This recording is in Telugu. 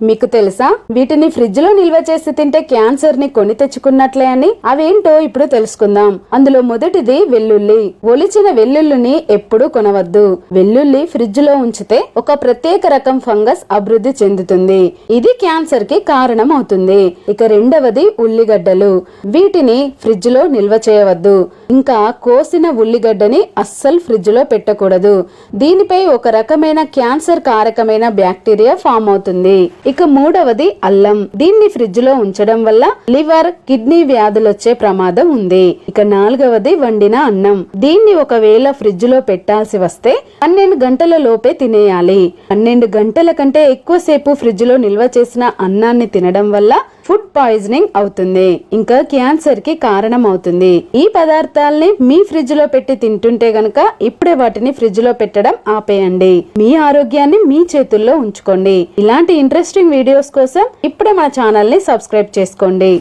మీకు తెలుసా? వీటిని ఫ్రిడ్జ్లో నిల్వ చేసి తింటే క్యాన్సర్ని కొని తెచ్చుకున్నట్లే అని అవేంటో ఇప్పుడు తెలుసుకుందాం. అందులో మొదటిది వెల్లుల్లి. ఒలిచిన వెల్లుల్లిని ఎప్పుడూ కొనవద్దు. వెల్లుల్లి ఫ్రిడ్జ్లో ఉంచితే ఒక ప్రత్యేక రకం ఫంగస్ అభివృద్ధి చెందుతుంది. ఇది క్యాన్సర్కి కారణం అవుతుంది ఇక రెండవది ఉల్లిగడ్డలు. వీటిని ఫ్రిడ్జ్లో నిల్వ చేయవద్దు. ఇంకా కోసిన ఉల్లిగడ్డని అస్సలు ఫ్రిడ్జ్లో పెట్టకూడదు. దీనిపై ఒక రకమైన క్యాన్సర్ కారకమైన బ్యాక్టీరియా ఫామ్ అవుతుంది. ఇక మూడవది అల్లం. దీన్ని ఫ్రిడ్జ్లో ఉంచడం వల్ల లివర్ కిడ్నీ వ్యాధులు వచ్చే ప్రమాదం ఉంది. ఇక నాలుగవది వండిన అన్నం. దీన్ని ఒకవేళ ఫ్రిడ్జ్లో పెట్టాల్సి వస్తే పన్నెండు గంటల లోపే తినేయాలి. పన్నెండు గంటల కంటే ఎక్కువసేపు ఫ్రిడ్జ్లో నిల్వ చేసిన అన్నాన్ని తినడం వల్ల ఫుడ్ పాయిజనింగ్ అవుతుంది. ఇంకా క్యాన్సర్కి కారణం అవుతుంది ఈ పదార్థాలని మీ ఫ్రిడ్జ్లో పెట్టి తింటుంటే గనక ఇప్పుడే వాటిని ఫ్రిడ్జ్లో పెట్టడం ఆపేయండి. మీ ఆరోగ్యాన్ని మీ చేతుల్లో ఉంచుకోండి. ఇలాంటి ఇంట్రెస్టింగ్ వీడియోస్ కోసం ఇప్పుడే మా ఛానల్ని సబ్స్క్రైబ్ చేసుకోండి.